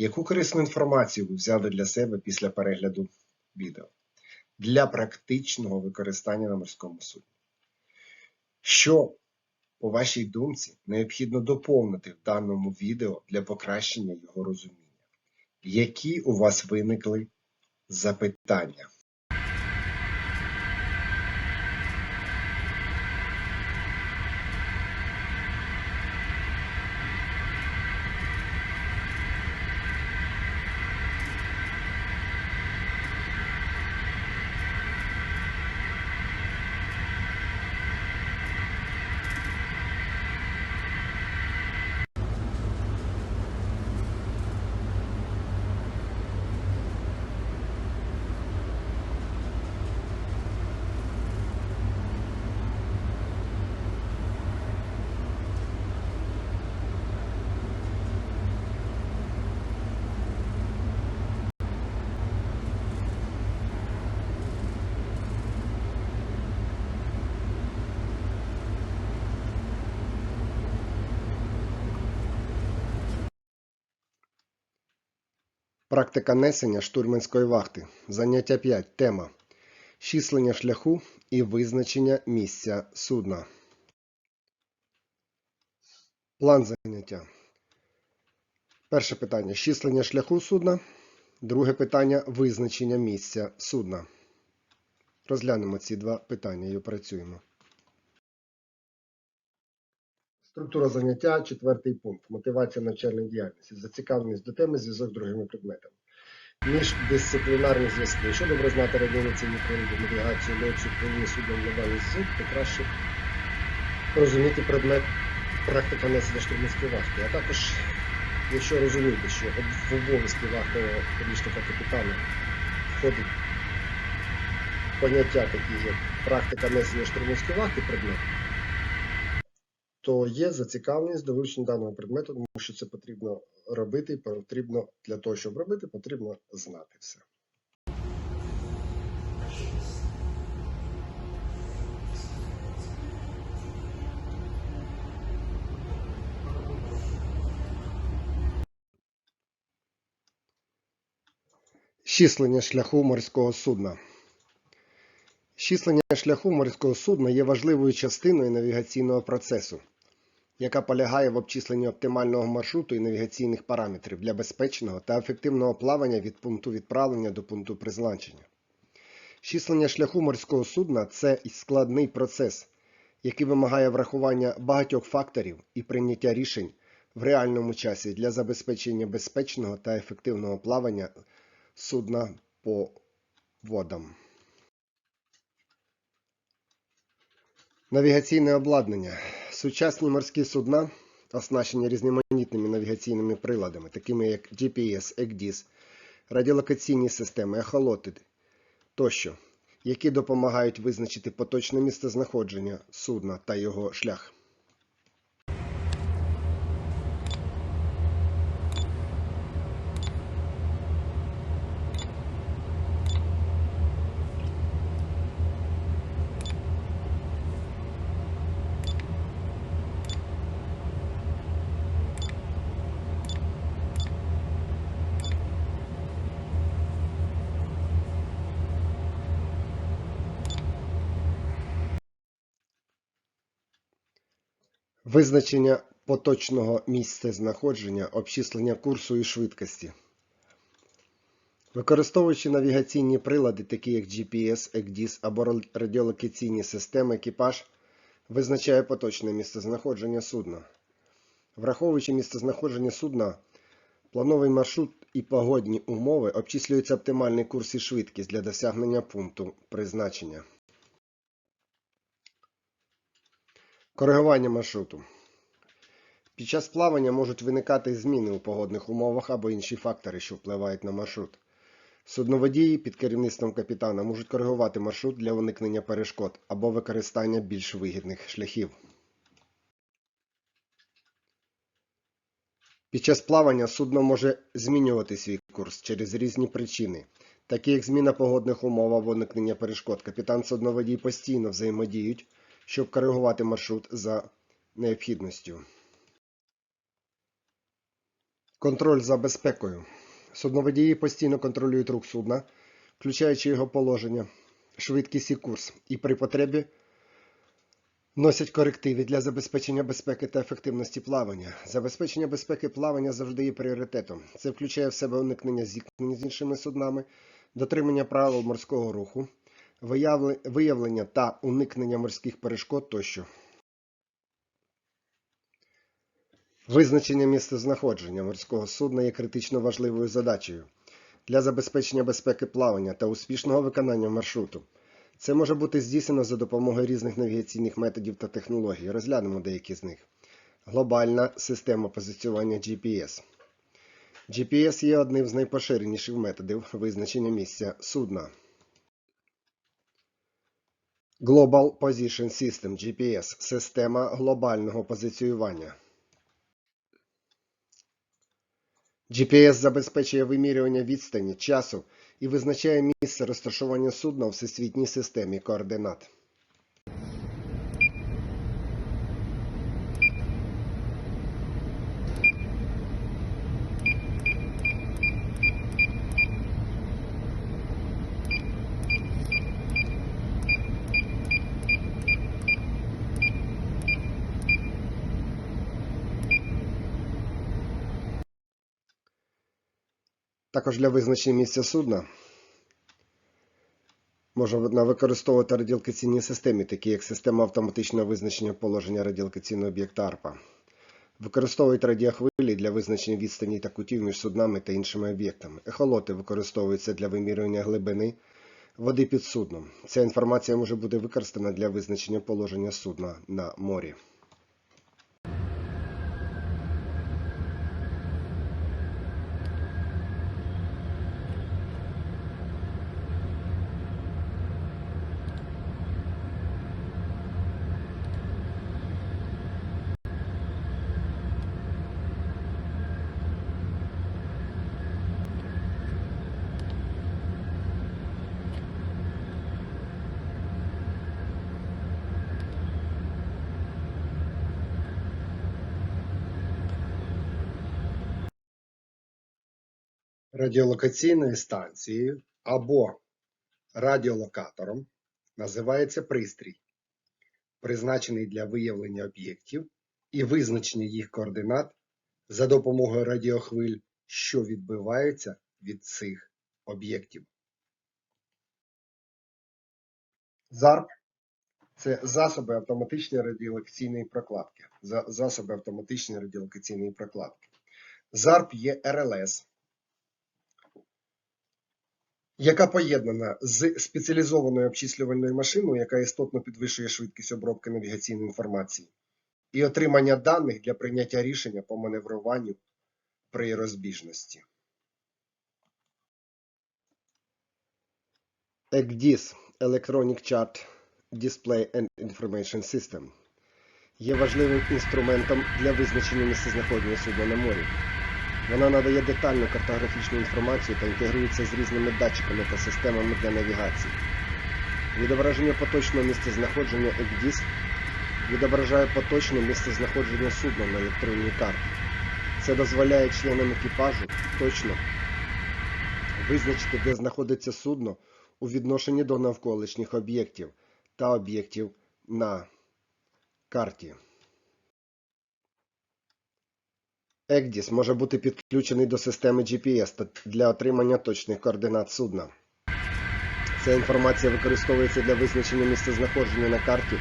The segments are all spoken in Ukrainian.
Яку корисну інформацію ви взяли для себе після перегляду відео для практичного використання на морському судні? Що, по вашій думці, необхідно доповнити в даному відео для покращення його розуміння? Які у вас виникли запитання? Практика несення штурманської вахти. Заняття 5. Тема. Числення шляху і визначення місця судна. План заняття. Перше питання. Числення шляху судна. Друге питання визначення місця судна. Розглянемо ці два питання і опрацюємо. Структура заняття, четвертий пункт. Мотивація навчальної діяльності. Зацікавленість до теми, зв'язок з другими предметами. Міждисциплінарні зв'язки. Якщо добре знати радіаційні прилади, навігацію, льотчик, повинні судном глобальний зв'язок, то краще розуміти предмет практика несення штурманської вахти. А також, якщо розуміти, що в обов'язки вахтового помічника капітана входить поняття такі, як практика несення штурманської вахти предмет, то є зацікавленість до вивчення даного предмету, тому що це потрібно робити, і потрібно для того, щоб робити, потрібно знати все. Щислення шляху морського судна. Щислення шляху морського судна є важливою частиною навігаційного процесу, яка полягає в обчисленні оптимального маршруту і навігаційних параметрів для безпечного та ефективного плавання від пункту відправлення до пункту призначення. Щислення шляху морського судна це складний процес, який вимагає врахування багатьох факторів і прийняття рішень в реальному часі для забезпечення безпечного та ефективного плавання судна по водам. Навігаційне обладнання. Сучасні морські судна оснащені різноманітними навігаційними приладами, такими як GPS, ECDIS, радіолокаційні системи, ехолоти тощо, які допомагають визначити поточне місцезнаходження судна та його шлях. Визначення поточного місцезнаходження, обчислення курсу і швидкості. Використовуючи навігаційні прилади, такі як GPS, ECDIS або радіолокаційні системи, екіпаж визначає поточне місцезнаходження судна. Враховуючи місцезнаходження судна, плановий маршрут і погодні умови обчислюється оптимальний курс і швидкість для досягнення пункту призначення. Коригування маршруту. Під час плавання можуть виникати зміни у погодних умовах або інші фактори, що впливають на маршрут. Судноводії під керівництвом капітана можуть коригувати маршрут для уникнення перешкод або використання більш вигідних шляхів. Під час плавання судно може змінювати свій курс через різні причини, такі як зміна погодних умов або уникнення перешкод. Капітан судноводій постійно взаємодіють, щоб коригувати маршрут за необхідністю. Контроль за безпекою. Судноводії постійно контролюють рух судна, включаючи його положення, швидкість і курс, і при потребі носять корективи для забезпечення безпеки та ефективності плавання. Забезпечення безпеки плавання завжди є пріоритетом. Це включає в себе уникнення зіткнень з іншими суднами, дотримання правил морського руху, виявлення та уникнення морських перешкод тощо. Визначення місцезнаходження морського судна є критично важливою задачею для забезпечення безпеки плавання та успішного виконання маршруту. Це може бути здійснено за допомогою різних навігаційних методів та технологій. Розглянемо деякі з них. Глобальна система позиціювання GPS. GPS є одним з найпоширеніших методів визначення місця судна. Global Position System GPS система глобального позиціювання. GPS забезпечує вимірювання відстані, часу і визначає місце розташування судна у всесвітній системі координат. Також для визначення місця судна можна використовувати радіолокаційні системи, такі як система автоматичного визначення положення радіолокаційного об'єкта АРПА. Використовують радіохвилі для визначення відстані та кутів між суднами та іншими об'єктами. Ехолоти використовуються для вимірювання глибини води під судном. Ця інформація може бути використана для визначення положення судна на морі. Радіолокаційною станцією або радіолокатором називається пристрій, призначений для виявлення об'єктів і визначення їх координат за допомогою радіохвиль, що відбиваються від цих об'єктів. ЗАРП це засоби автоматичної радіолокаційної прокладки. Засоби автоматичної радіолокаційної прокладки. ЗАРП є РЛС, яка поєднана з спеціалізованою обчислювальною машиною, яка істотно підвищує швидкість обробки навігаційної інформації, і отримання даних для прийняття рішення по маневруванню при розбіжності. ECDIS – Electronic Chart Display and Information System є важливим інструментом для визначення місцезнаходження судна на морі. Вона надає детальну картографічну інформацію та інтегрується з різними датчиками та системами для навігації. Відображення поточного місцезнаходження ECDIS відображає поточне місцезнаходження судна на електронній карті. Це дозволяє членам екіпажу точно визначити, де знаходиться судно у відношенні до навколишніх об'єктів та об'єктів на карті. ECDIS може бути підключений до системи GPS для отримання точних координат судна. Ця інформація використовується для визначення місцезнаходження на карті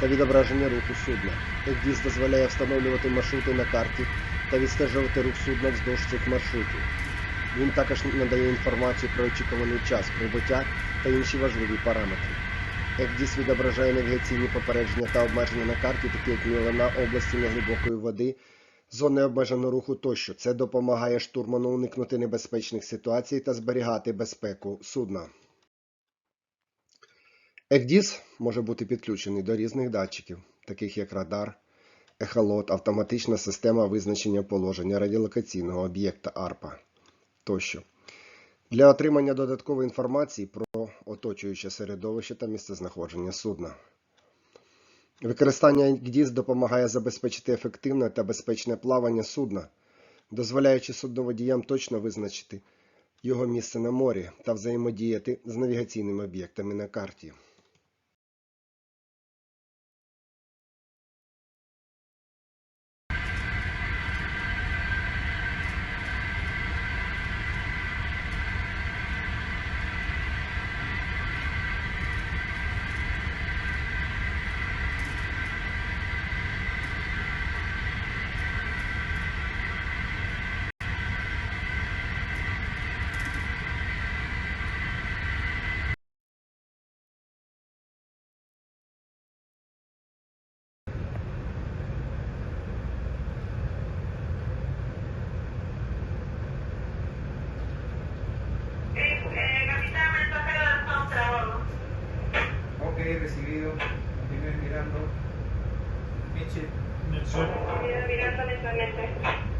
та відображення руху судна. ECDIS дозволяє встановлювати маршрути на карті та відстежувати рух судна вздовж цих маршрутів. Він також надає інформацію про очікуваний час прибуття та інші важливі параметри. ECDIS відображає навігаційні попередження та обмеження на карті, такі як мілина області неглибокої води, зони обмеженого руху тощо. Це допомагає штурману уникнути небезпечних ситуацій та зберігати безпеку судна. ЕКДІС може бути підключений до різних датчиків, таких як радар, ехолот, автоматична система визначення положення радіолокаційного об'єкта АРПА тощо. Для отримання додаткової інформації про оточуюче середовище та місцезнаходження судна. Використання ГДІС допомагає забезпечити ефективне та безпечне плавання судна, дозволяючи судноводіям точно визначити його місце на морі та взаємодіяти з навігаційними об'єктами на карті. Emilio, Oliver Miranda, Michel. Miranda mentalmente.